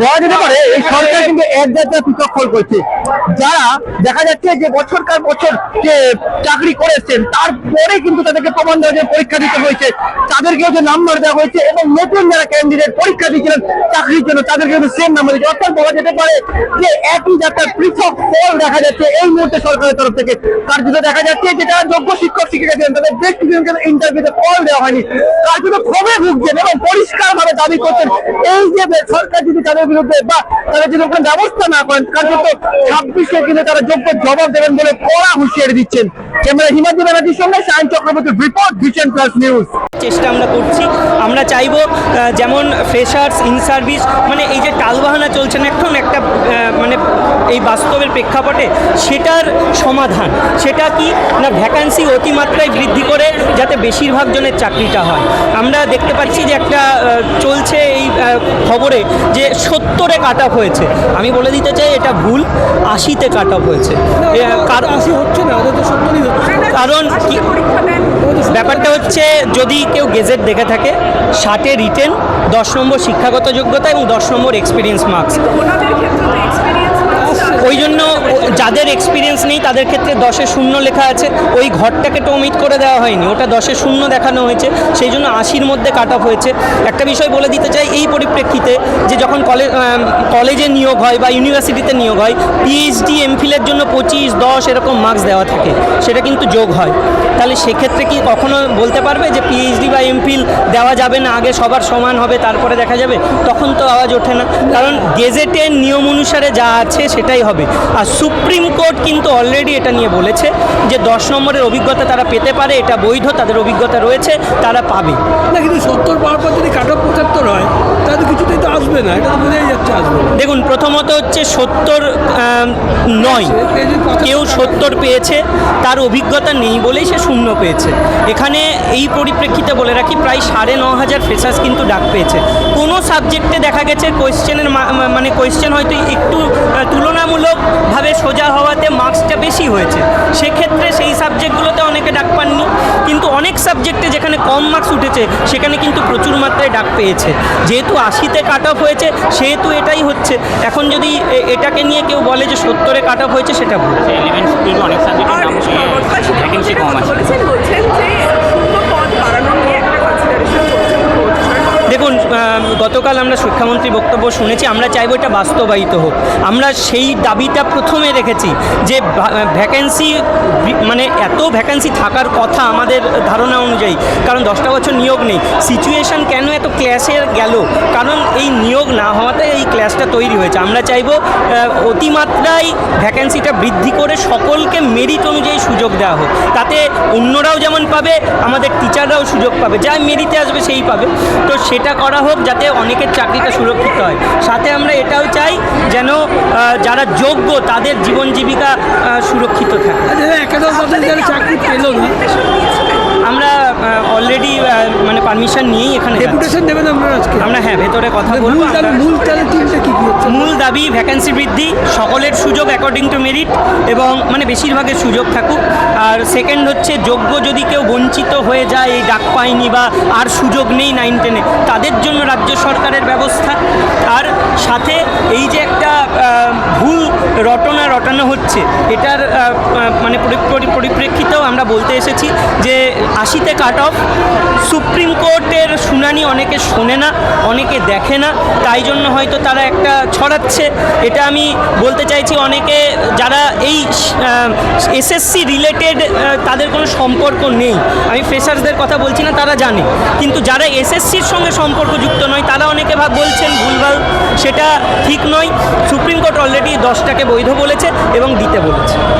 বলা যেতে পারে এই সরকার কিন্তু এক ফল করছে। যারা দেখা যাচ্ছে যে বছরকার বছর যে চাকরি করেছেন তারপরে কিন্তু তাদেরকে প্রমাণ দেওয়া পরীক্ষা দিতে হয়েছে। তাদেরকেও যে নাম্বার দেওয়া হয়েছে এবং নতুন যারা ক্যান্ডিডেট পরীক্ষা দিয়েছিলেন চাকরির জন্য, তাদেরকে কিন্তু সেম নাম্বার দিচ্ছে অর্থাৎ বলা যেতে পারে যে একই যাত্রার পৃথক ফল দেখা যাচ্ছে এই মুহূর্তে সরকারের তরফ থেকে। জন্য দেখা যাচ্ছে যে যারা যোগ্য শিক্ষক, শিক্ষিকা ছিলেন, তাদের বেশ কিছুজনকে ইন্টারভিউতে কল দেওয়া হয়নি। জন্য ক্ষোভে ভুগছেন এবং পরিষ্কার ভাবে দাবি করছেন। এই যে সরকার যদি তাদের বিরুদ্ধে বা তারা যদি কোনো ব্যবস্থা না করেন কার্যত ছাব্বিশে কিন্তু তারা যোগ্য জবাব দেবেন বলে কড়া হুঁশিয়ারি দিচ্ছেন। ক্যামেরা হিমাদ্রি ব্যানার্জির সঙ্গে সায়ন চক্রবর্তীর রিপোর্ট ভিশন প্লাস নিউজ চেষ্টা আমরা করছি। আমরা চাইব যেমন ফ্রেশার্স ইন সার্ভিস মানে এই যে টালবাহানা চলছে না এখন একটা মানে এই বাস্তবের প্রেক্ষাপটে সেটার সমাধান। সেটা কি? না ভ্যাকান্সি অতিমাত্রায় বৃদ্ধি করে যাতে বেশিরভাগ জনের চাকরিটা হয়। আমরা দেখতে পাচ্ছি যে একটা চলছে এই খবরে যে সত্তরে কাট অফ হয়েছে। আমি বলে দিতে চাই এটা ভুল আশিতে কাট অফ হয়েছে হচ্ছে না ওদের তো সত্তরই হচ্ছে। কারণ ব্যাপারটা হচ্ছে যদি কেউ গেজেট দেখে থাকে ষাটে রিটেন দশ নম্বর শিক্ষাগত যোগ্যতা এবং দশ নম্বর এক্সপিরিয়েন্স মার্কস ওই জন্য যাদের এক্সপিরিয়েন্স নেই তাদের ক্ষেত্রে দশে শূন্য লেখা আছে। ওই ঘরটাকে তো ওমিট করে দেওয়া হয়নি ওটা দশে শূন্য দেখানো হয়েছে। সেই জন্য আশির মধ্যে কাট অফ হয়েছে। একটা বিষয় বলে দিতে চাই এই পরিপ্রেক্ষিতে যে যখন কলেজ কলেজে নিয়োগ হয় বা ইউনিভার্সিটিতে নিয়োগ হয় পিএইচডি এমফিলের জন্য পঁচিশ দশ এরকম মার্কস দেওয়া থাকে। সেটা কিন্তু যোগ হয়। তাহলে সেক্ষেত্রে কি কখনো বলতে পারবে যে পিএইচডি বা এমফিল দেওয়া যাবে না? আগে সবার সমান হবে তারপরে দেখা যাবে? তখন তো আওয়াজ ওঠে না। কারণ গেজেটের নিয়ম অনুসারে যা আছে সেটাই হবে। আর সুপ্রিম কোর্ট কিন্তু অলরেডি এটা নিয়ে বলেছে যে দশ নম্বরের অভিজ্ঞতা তারা পেতে পারে এটা বৈধ তাদের অভিজ্ঞতা রয়েছে তারা পাবে। না কিন্তু সত্তর পাওয়ার পর যদি কাট পঁচাত্তর হয় তাহলে কিছুতেই তো আসবে না এটা তো বোঝাই যাচ্ছে আসবে দেখুন প্রথমত হচ্ছে সত্তর নয়। কেউ সত্তর পেয়েছে তার অভিজ্ঞতা নেই বলেই সে শূন্য পেয়েছে। এখানে এই পরিপ্রেক্ষিতে বলে রাখি প্রায় সাড়ে ন হাজার ফ্রেশার্স কিন্তু ডাক পেয়েছে। কোনো সাবজেক্টে দেখা গেছে কোয়েশ্চেনের মানে কোয়েশ্চেন হয়তো একটু আহ, সাবজেক্টে যেখানে কম মার্কস উঠেছে সেখানে কিন্তু প্রচুর মাত্রায় ডাক পেয়েছে। যেহেতু আশিতে কাট অফ হয়েছে সেহেতু এটাই হচ্ছে। এখন যদি এটাকে নিয়ে কেউ বলে যে সত্তরে কাট অফ হয়েছে সেটা ভুল। অনেক সাবজেক্টের কম আছে বলেছেন বলছেন যে শূন্য পদ বাড়ানো নিয়ে একটা কনসিডারেশন চলছে দেখুন গতকাল আমরা শিক্ষামন্ত্রী বক্তব্য শুনেছি, আমরা চাইব এটা বাস্তবায়িত হোক। আমরা সেই দাবিটা প্রথমে রেখেছি যে ভ্যাকেন্সি মানে এত ভ্যাকেন্সি থাকার কথা আমাদের ধারণা অনুযায়ী, কারণ দশটা বছর নিয়োগ নেই। সিচুয়েশন কেন এত ক্ল্যাশে গেল? কারণ এই নিয়োগ না হওয়াতে এই ক্ল্যাশটা তৈরি হয়েছে। আমরা চাইব অতিমাত্রায় ভ্যাকেন্সিটা বৃদ্ধি করে সকলকে মেরিট অনুযায়ী সুযোগ দেওয়া হোক। তাতে অন্যরাও যেমন পাবে, আমাদের টিচাররাও সুযোগ পাবে। যা মেরিটে আসবে, সেই পাবে। তো সেটা করা হোক যাতে অনেকের চাকরিটা সুরক্ষিত হয়। সাথে আমরা এটাও চাই যেন যারা যোগ্য তাদের জীবন জীবিকা সুরক্ষিত থাকে। আচ্ছা আমরা অলরেডি মানে পারমিশন নিয়েই এখানে। ডেপুটেশন দেবেন আপনারা আজকে? আমরা হ্যাঁ ভেতরে কথা মূল বলব মূল তাহলে তিনটে কি কি হচ্ছে? মূল দাবি ভ্যাকেন্সি বৃদ্ধি সকলের সুযোগ অ্যাকর্ডিং টু মেরিট এবং মানে বেশিরভাগের সুযোগ থাকুক। আর সেকেন্ড হচ্ছে যোগ্য যদি কেউ বঞ্চিত হয়ে যায় এই ডাক পায়নি বা আর সুযোগ নেই নাইন টেনে তাদের জন্য রাজ্য সরকারের ব্যবস্থা। আর সাথে এই যে একটা ভুল রটনা হচ্ছে। এটার মানে পরি- পরি- পরিপ্রেক্ষিতেও আমরা বলতে এসেছি যে আশিতে কাট অফ সুপ্রিম কোর্টের শুনানি অনেকে শোনে না, অনেকে দেখে না, তাই জন্য হয়তো তারা একটা ছড়াচ্ছে। এটা আমি বলতে চাইছি অনেকে যারা এই এসএসসি রিলেটেড তাদের কোনো সম্পর্ক নেই। আমি ফ্রেশার্সদের কথা বলছি না, তারা জানে। কিন্তু যারা এসএসসির সঙ্গে সম্পর্কযুক্ত নয়, তারা অনেকে ভাব বলছেন ভুলভাল, সেটা ঠিক নয়। সুপ্রিম কোর্ট অলরেডি দশটাকে বৈধ বলেছে এবং দিতে বলেছে।